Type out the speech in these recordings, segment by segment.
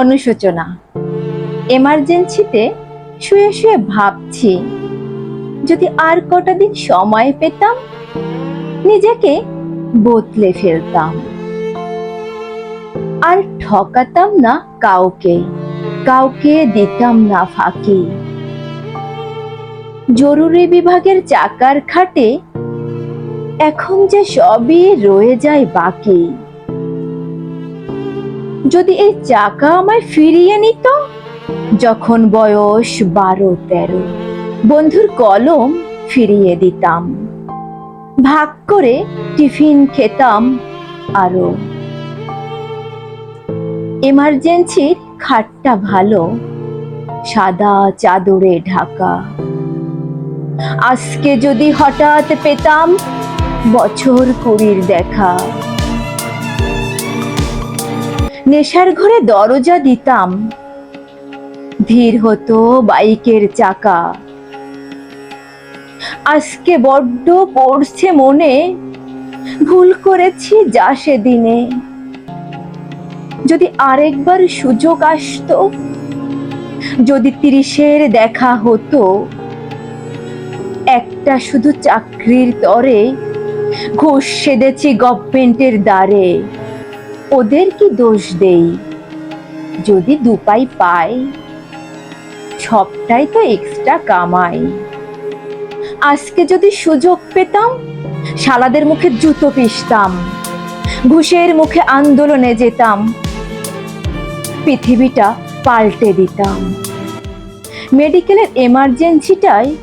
অনুশোচনা। এমার্জেন্সিতে শুয়ে শুয়ে ভাবছি, যদি আর কটা দিন সময় পেতাম, নিজেকে বদলে ফেলতাম। আর ঠকাতাম না কাউকে কাউকে দিতাম না ফাঁকি। জরুরি বিভাগের চাকার খাটে এখন যে সবই রয়ে যায় বাকি। যদি এই চাকা আমায় ফিরিয়ে নিত? যখন বয়স বারো, তেরো, বন্ধুর কলম ফিরিয়ে দিতাম। ভাগ করে টিফিন খেতাম আরও। এমার্জেন্সির খাটটা ভালো, সাদা চাদরে ঢাকা। আজকে যদি হঠাৎ পেতাম বছর কুড়ির দেখা। নেশার ঘরে দরজা দিতাম। ধীর হতো বাইকের চাকা। আজকে বড্ড পড়ছে মনে। ভুল করেছি যা সেদিনে। যদি আরেকবার সুযোগ আসতো, যদি তিরিশের দেখা হতো, একটা শুধু চাকরির তরে ঘুষ সেদেছি গভর্নমেন্টের দ্বারে। ওদের কি দোষ দেই? যদি দুপাই পাই, সবটাই তো এক্সট্রা কামাই। আজকে যদি সুযোগ পেতাম, শালাদের মুখে জুতো পিষতাম ঘুষের মুখে আন্দোলনে যেতাম, পৃথিবীটা পাল্টে দিতাম। মেডিকেলের এমার্জেন্সিটাই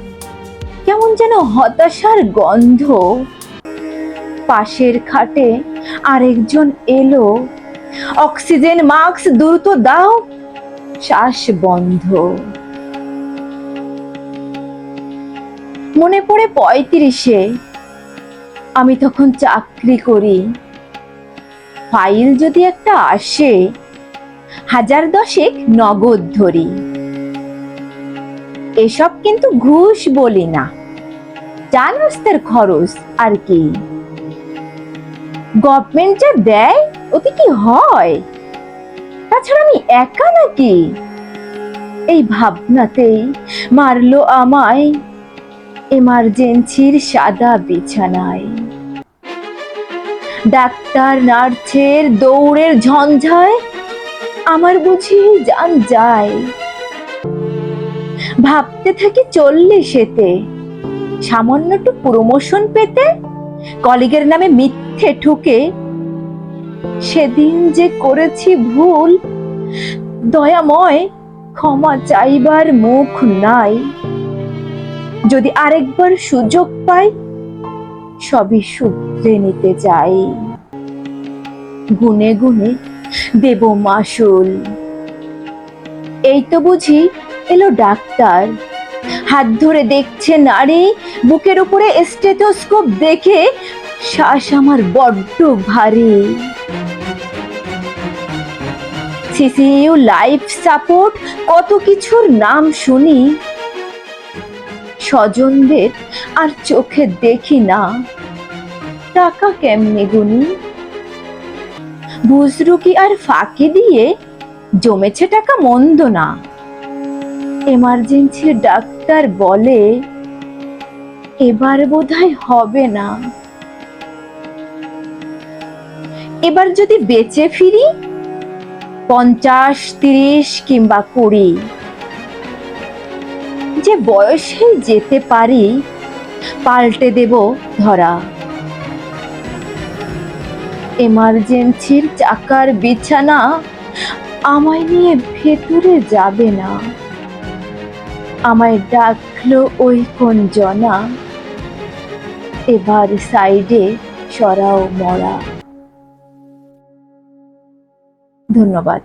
কেমন যেন হতাশার গন্ধ। পাশের খাটে আরেকজন এলো। অক্সিজেন মাস্ক দ্রুত দাও, শ্বাস বন্ধ। মনে পড়ে পঁয়ত্রিশে। আমি তখন চাকরি করি। ফাইল যদি একটা আসে, হাজার দশেক নগদ ধরি। এসব কিন্তু ঘুষ বলি না। চা খরচ আর কি। গভর্নমেন্ট যা দেয়, ওতে কি হয়? তাছাড়া আমি একা নাকি? এই ভাবনাতেই মারলো আমায় এমার্জেন্সির সাদা বিছানায়। ডাক্তার, নার্সের দৌড়ের ঝঞ্ঝায় আমার বুঝি জান যায়। ভাবতে থাকি চল্লিশেতে সামান্য একটু প্রমোশন পেতে, কলিগের নামে মিথ্যে ঠুকে সেদিন যে করেছি ভুল, দয়াময় ক্ষমা চাইবার মুখ নাই। যদি আরেকবার সুযোগ পাই, সবই শুধরে নিতে চাই। গুনে গুনে দেব মাসুল। এই তো বুঝি এলো ডাক্তার। হাত ধরে দেখছে নারী, বুকের উপরে স্টেথোস্কোপ দেখে শ্বাস আমার বড্ড ভারী। সিসিইউ লাইফ সাপোর্ট, কত কিছুর নাম শুনি। স্বজনদের আর চোখে দেখি না। টাকা কেমনে গুনি? বুজরুকি আর ফাঁকি দিয়ে জমেছে টাকা মন্দ না। এমার্জেন্সির ডাক্তার বলে, এবার বোধহয় হবে না। এবার যদি বেঁচে ফিরি, পঞ্চাশ, তিরিশ কিংবা কুড়ি। যে বয়সে যেতে পারি, পাল্টে দেব ধরা। এমার্জেন্সির চাকার বিছানা আমায় নিয়ে ভেতরে যাবে না। আমায় ডাকলো ওই কোন জনা। এবার সাইডে সরাও মরা। ধন্যবাদ।